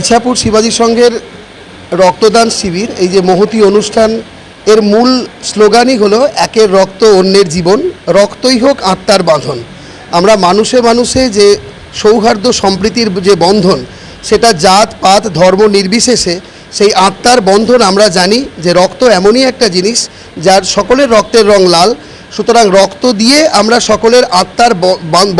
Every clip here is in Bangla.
ইছাপুর শিবাজী সংঘের রক্তদান শিবির, এই যে মহতি অনুষ্ঠান, এর মূল স্লোগানই হলো একের রক্ত অন্যের জীবন, রক্তই হোক আত্মার বাঁধন। আমরা মানুষে মানুষে যে সৌহার্দ্য সম্প্রীতির যে বন্ধন, সেটা জাত, পাত, ধর্ম নির্বিশেষে সেই আত্মার বন্ধন আমরা জানি যে রক্ত এমনই একটা জিনিস যার সকলের রক্তের রং লাল। সুতরাং রক্ত দিয়ে আমরা সকলের আত্মার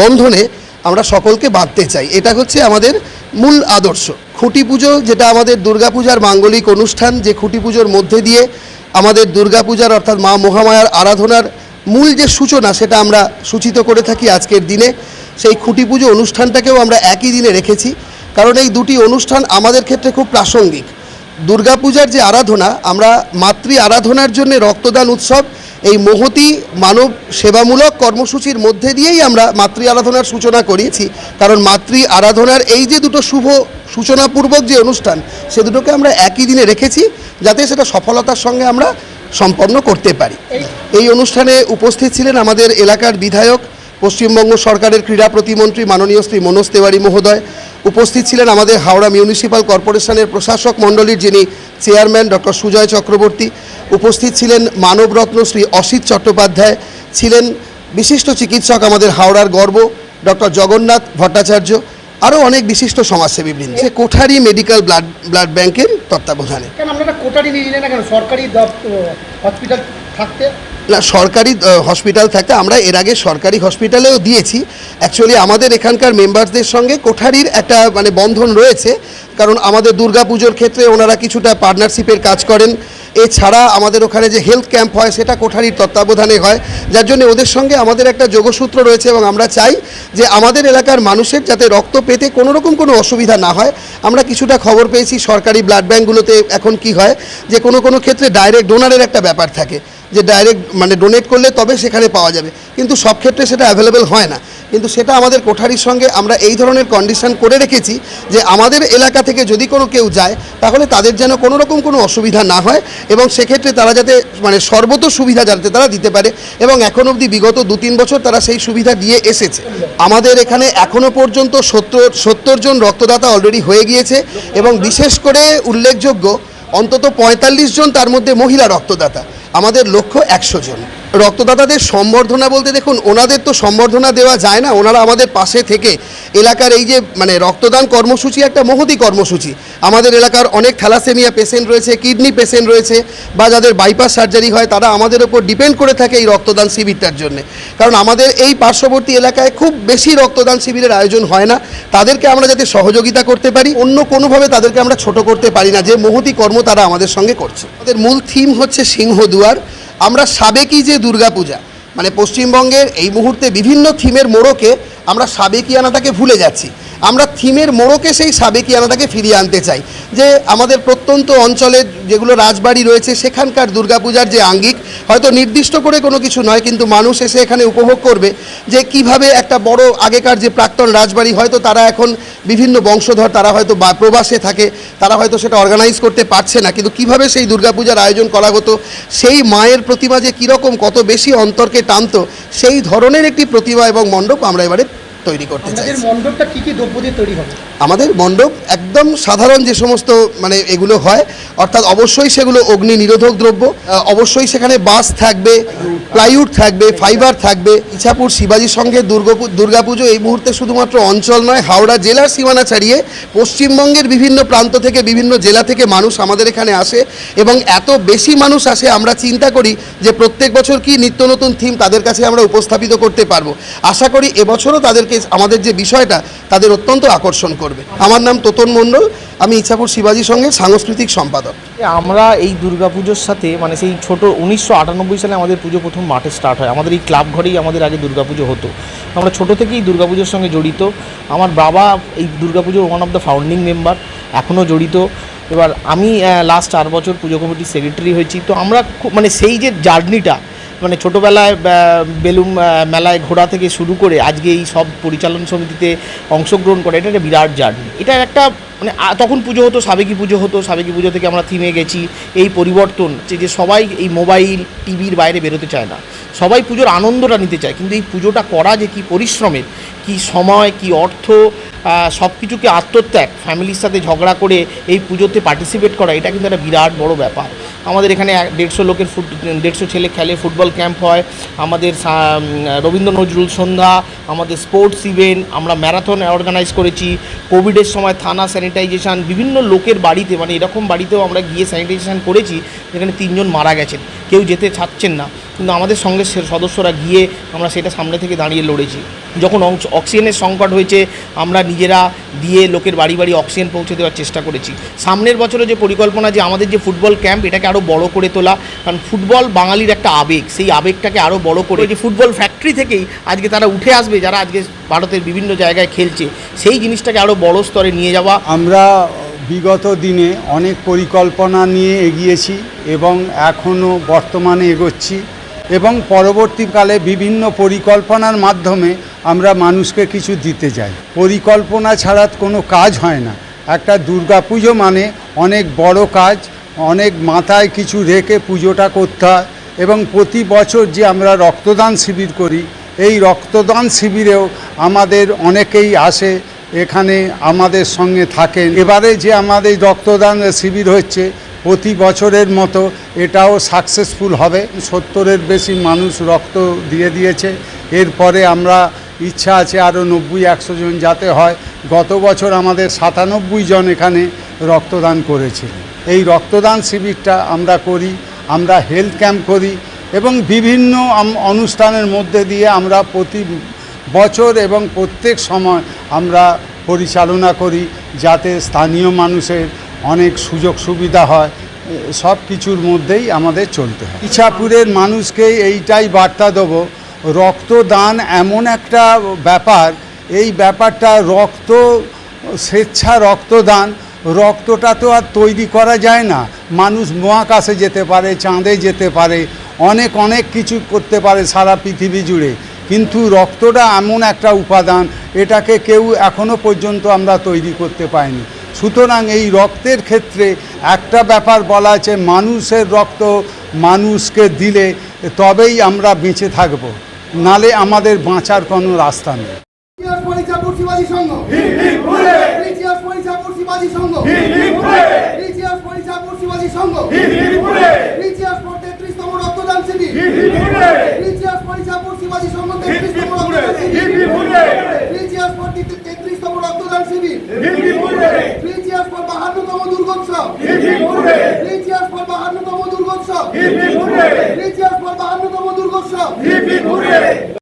বন্ধনে আমরা সকলকে বাঁধতে চাই। এটা হচ্ছে আমাদের মূল আদর্শ। খুঁটি পুজো, যেটা আমাদের দুর্গাপূজার মাঙ্গলিক অনুষ্ঠান, যে খুঁটি পুজোর মধ্যে দিয়ে আমাদের দুর্গাপূজার অর্থাৎ মা মহামায়ার আরাধনার মূল যে সূচনা, সেটা আমরা সূচিত করে থাকি আজকের দিনে। সেই খুঁটি পুজো অনুষ্ঠানটাকেও আমরা একই দিনে রেখেছি, কারণ এই দুটি অনুষ্ঠান আমাদের ক্ষেত্রে খুব প্রাসঙ্গিক। দুর্গাপূজার যে আরাধনা, আমরা মাতৃ আরাধনার জন্য রক্তদান উৎসব এই মহতি মানব সেবামূলক কর্মসূচির মধ্যে দিয়েই আমরা মাতৃ আরাধনার সূচনা করিয়েছি। কারণ মাতৃ আরাধনার এই যে দুটো শুভ সূচনাপূর্বক যে অনুষ্ঠান, সে দুটোকে আমরা একই দিনে রেখেছি যাতে সেটা সফলতার সঙ্গে আমরা সম্পন্ন করতে পারি। এই অনুষ্ঠানে উপস্থিত ছিলেন আমাদের এলাকার বিধায়ক, পশ্চিমবঙ্গ সরকারের ক্রীড়া প্রতিমন্ত্রী মাননীয় শ্রী মনোজ তেওয়ারি মহোদয়, উপস্থিত ছিলেন আমাদের হাওড়া মিউনিসিপ্যাল কর্পোরেশনের প্রশাসক মণ্ডলীর যিনি চেয়ারম্যান ডক্টর সুজয় চক্রবর্তী উপস্থিত ছিলেন মানবরত্ন শ্রী অসিত চট্টোপাধ্যায়, ছিলেন বিশিষ্ট চিকিৎসক আমাদের হাওড়ার গর্ব, ডক্টর জগন্নাথ ভট্টাচার্য, আরও অনেক বিশিষ্ট সমাজসেবী বৃন্দ সে কোঠারি মেডিকেল ব্লাড ব্লাড ব্যাংকের তত্ত্বাবধানে। কেন আপনারা কোঠারি নিয়ে না কেন? সরকারি হসপিটাল থাকতে? না, সরকারি হসপিটাল থাকতে আমরা এর আগে সরকারি হসপিটালেও দিয়েছি। অ্যাকচুয়ালি আমাদের এখানকার মেম্বারসদের সঙ্গে কোঠারির একটা মানে বন্ধন রয়েছে। কারণ আমাদের দুর্গাপুজোর ক্ষেত্রে ওনারা কিছুটা পার্টনারশিপের কাজ করেন। এছাড়া আমাদের ওখানে যে হেলথ ক্যাম্প হয়, সেটা কোঠারির তত্ত্বাবধানে হয়। যার জন্য ওদের সঙ্গে আমাদের একটা যোগসূত্র রয়েছে এবং আমরা চাই যে আমাদের এলাকার মানুষের যাতে রক্ত পেতে কোনো রকম কোনো অসুবিধা না হয়। আমরা কিছুটা খবর পেয়েছি সরকারি ব্লাড ব্যাঙ্কগুলোতে এখন কি হয়, যে কোনো কোনো ক্ষেত্রে ডাইরেক্ট ডোনারের একটা ব্যাপার থাকে। যে ডাইরেক্ট মানে ডোনেট করলে তবে সেখানে পাওয়া যাবে। কিন্তু সব ক্ষেত্রে সেটা অ্যাভেলেবেল হয় না। কিন্তু সেটা আমাদের কোঠারির সঙ্গে আমরা এই ধরনের কন্ডিশন করে রেখেছি যে আমাদের এলাকা থেকে যদি কোনো কেউ যায়, তাহলে তাদের যেন কোনো রকম কোনো অসুবিধা না হয় এবং সেক্ষেত্রে তারা যাতে মানে সর্বত সুবিধা যাতে তারা দিতে পারে এবং এখন অবধি বিগত দু তিন বছর তারা সেই সুবিধা দিয়ে এসেছে। আমাদের এখানে এখনও পর্যন্ত সত্তর সত্তর জন রক্তদাতা অলরেডি হয়ে গিয়েছে এবং বিশেষ করে উল্লেখযোগ্য অন্তত পঁয়তাল্লিশ জন তার মধ্যে মহিলা রক্তদাতা। আমাদের লক্ষ্য একশো জন। রক্তদাতাদের সম্বর্ধনা বলতে দেখুন, ওনাদের তো সম্বর্ধনা দেওয়া যায় না, ওনারা আমাদের পাশে থেকে এলাকার এই যে মানে রক্তদান কর্মসূচি একটা মহতি কর্মসূচি। আমাদের এলাকার অনেক থ্যালাসেমিয়া পেশেন্ট রয়েছে কিডনি পেশেন্ট রয়েছে বা যাদের বাইপাস সার্জারি হয়, তারা আমাদের ওপর ডিপেন্ড করে থাকে এই রক্তদান শিবিরটার জন্য। কারণ আমাদের এই পার্শ্ববর্তী এলাকায় খুব বেশি রক্তদান শিবিরের আয়োজন হয় না। তাদেরকে আমরা যাতে সহযোগিতা করতে পারি, অন্য কোনোভাবে তাদেরকে আমরা ছোট করতে পারি না। যে মহতি কর্ম তারা আমাদের সঙ্গে করছে। আমাদের মূল থিম হচ্ছে সিংহদুয়ার। আমরা সাবেকি যে দুর্গাপূজা মানে পশ্চিমবঙ্গের এই মুহূর্তে বিভিন্ন থিমের মোড়কে আমরা সাবেকিয়ানাটাকে ভুলে যাচ্ছি। আমরা থিমের মোড়কে সেই সাবেকিয়ানাটাকে ফিরিয়ে আনতে চাই। যে আমাদের প্রত্যন্ত অঞ্চলের যেগুলো রাজবাড়ি রয়েছে, সেখানকার দুর্গাপূজার যে আঙ্গিক, হয়তো নির্দিষ্ট করে কোনো কিছু নয়, কিন্তু মানুষ এসে এখানে উপভোগ করবে যে কীভাবে একটা বড় আগেকার যে প্রাক্তন রাজবাড়ি, হয়তো তারা এখন বিভিন্ন বংশধর, তারা হয়তো বা- প্রবাসে থাকে, তারা হয়তো সেটা অর্গানাইজ করতে পারছে না। কিন্তু কীভাবে সেই দুর্গাপূজার আয়োজন করা হতো, সেই মায়ের প্রতিমা যে কীরকম, কত বেশি অন্তরকে টানতো, সেই ধরনের একটি প্রতিমা এবং মণ্ডপ আমরা এবারে তৈরি করতে চাই মণ্ডপটা কি কি দ্রব্য দিয়ে তৈরি হবে? আমাদের মণ্ডপ একদম সাধারণ যে সমস্ত মানে এগুলো হয় অর্থাৎ অবশ্যই সেগুলো অগ্নি নিরোধক দ্রব্য অবশ্যই সেখানে বাঁশ থাকবে প্লাইউড থাকবে ফাইবার থাকবে ইছাপুর শিবাজী সঙ্গে দুর্গাপু দুর্গাপুজো এই মুহূর্তে শুধুমাত্র অঞ্চল নয় হাওড়া জেলার সীমানা ছাড়িয়ে পশ্চিমবঙ্গের বিভিন্ন প্রান্ত থেকে বিভিন্ন জেলা থেকে মানুষ আমাদের এখানে আসে এবং এত বেশি মানুষ আসে আমরা চিন্তা করি যে প্রত্যেক বছর কি নিত্য নতুন থিম তাদের কাছে আমরা উপস্থাপিত করতে পারব। আশা করি এবছরও তাদেরকে আমাদের যে বিষয়টা, তাদের অত্যন্ত আকর্ষণ করবে। আমার নাম তোতন মণ্ডল, আমি ইচ্ছাপুর শিবাজী সঙ্গে সাংস্কৃতিক সম্পাদক। আমরা এই দুর্গাপুজোর সাথে মানে সেই ছোট উনিশশো আটানব্বই সালে আমাদের পুজো প্রথম মাঠে স্টার্ট হয়। আমাদের এই ক্লাব ঘরেই আমাদের আগে দুর্গাপুজো হতো। আমরা ছোট থেকেই দুর্গাপুজোর সঙ্গে জড়িত। আমার বাবা এই দুর্গাপুজোর one of the founding member এখনও জড়িত। এবার আমি লাস্ট চার বছর পুজো কমিটির সেক্রেটারি হয়েছি। তো আমরা খুব মানে সেই যে জার্নিটা মানে ছোটোবেলায় বেলুম মেলায় ঘোরা থেকে শুরু করে আজকে এই সব পরিচালন সমিতিতে অংশগ্রহণ করা, এটা একটা বিরাট জার্নি। এটা একটা মানে তখন পুজো হতো, সাবেকি পুজো হতো, সাবেকি পুজো থেকে আমরা থিমে গেছি, এই পরিবর্তন, যে যে সবাই এই মোবাইল টিভির বাইরে বেরোতে চায় না। সবাই পুজোর আনন্দটা নিতে চায়, কিন্তু এই পুজোটা করা যে কি পরিশ্রমের, কি সময়, কি অর্থ সব কিছুকে আত্মত্যাগ ফ্যামিলির সাথে ঝগড়া করে এই পুজোতে পার্টিসিপেট করা, এটা কিন্তু একটা বিরাট বড় ব্যাপার। আমাদের এখানে দেড়শো লোকের ফুট দেড়শো ছেলে খেলে, ফুটবল ক্যাম্প হয়। আমাদের রবীন্দ্র নজরুল সন্ধ্যা, আমাদের স্পোর্টস ইভেন্ট, আমরা ম্যারাথন অর্গানাইজ করেছি। কোভিডের সময় থানা স্যানিটাইজেশন, বিভিন্ন লোকের বাড়িতে মানে এরকম বাড়িতেও আমরা গিয়ে স্যানিটাইজেশান করেছি, যেখানে তিনজন মারা গেছেন। কেউ যেতে চাচ্ছেন না। কিন্তু আমাদের সঙ্গে সদস্যরা গিয়ে আমরা সেটা সামনে থেকে দাঁড়িয়ে লড়েছি। যখন অংশ- অক্সিজেনের সংকট হয়েছে আমরা নিজেরা দিয়ে লোকের বাড়ি বাড়ি অক্সিজেন পৌঁছে দেওয়ার চেষ্টা করেছি। সামনের বছরে যে পরিকল্পনা যে আমাদের যে ফুটবল ক্যাম্প এটাকে আরও বড় করে তোলা কারণ ফুটবল বাঙালির একটা আবেগ সেই আবেগটাকে আরও বড় করে যে ফুটবল ফ্যাক্টরি থেকেই আজকে তারা উঠে আসবে যারা আজকে ভারতের বিভিন্ন জায়গায় খেলছে সেই জিনিসটাকে আরও বড় স্তরে নিয়ে যাওয়া। আমরা বিগত দিনে অনেক পরিকল্পনা নিয়ে এগিয়েছি এবং এখনও বর্তমানে এগোচ্ছি। এবং পরবর্তীকালে বিভিন্ন পরিকল্পনার মাধ্যমে আমরা মানুষকে কিছু দিতে যাই। পরিকল্পনা ছাড়া কোনো কাজ হয় না। একটা দুর্গাপুজো মানে অনেক বড় কাজ, অনেক মাথায় কিছু রেখে পুজোটা করতে হয় এবং প্রতি বছর যে আমরা রক্তদান শিবির করি, এই রক্তদান শিবিরেও আমাদের অনেকেই আসে, এখানে আমাদের সঙ্গে থাকেন। এবারে যে আমাদের রক্তদান শিবির হচ্ছে প্রতি বছরের মতো এটাও সাকসেসফুল হবে। সত্তরের বেশি মানুষ রক্ত দিয়ে দিয়েছে। এরপরে আমরা ইচ্ছা আছে আরও নব্বই, একশো জন যাতে হয়। গত বছর আমাদের সাতানব্বই জন এখানে রক্তদান করেছিল এই রক্তদান শিবিরটা আমরা করি, আমরা হেলথ ক্যাম্প করি এবং বিভিন্ন অনুষ্ঠানের মধ্যে দিয়ে আমরা প্রতি বছর এবং প্রত্যেক সময় আমরা পরিচালনা করি যাতে স্থানীয় মানুষের অনেক সুযোগ সুবিধা হয়, সব কিছুর মধ্যেই আমাদের চলতে হয়। ইছাপুরের মানুষকে এইটাই বার্তা দেবো, রক্তদান এমন একটা ব্যাপার, এই ব্যাপারটা রক্ত, স্বেচ্ছা রক্তদান, রক্তটা তো আর তৈরি করা যায় না। মানুষ মহাকাশে যেতে পারে, চাঁদে যেতে পারে, অনেক অনেক কিছু করতে পারে সারা পৃথিবী জুড়ে। কিন্তু রক্তটা এমন একটা উপাদান, এটাকে কেউ এখনও পর্যন্ত আমরা তৈরি করতে পাইনি সুতরাং এই রক্তের ক্ষেত্রে একটা ব্যাপার বলা আছে, মানুষের রক্ত মানুষকে দিলে তবেই আমরা বেঁচে থাকব, নালে আমাদের বাঁচার কোনো রাস্তা নেই। রক্তদান শিবির। পর বাহান্নতম দুর্গোৎসব। ইতিহাস পর বাহান্নতম দুর্গোৎসব। ইতিহাস পর বাহান্নতম দুর্গোৎসব।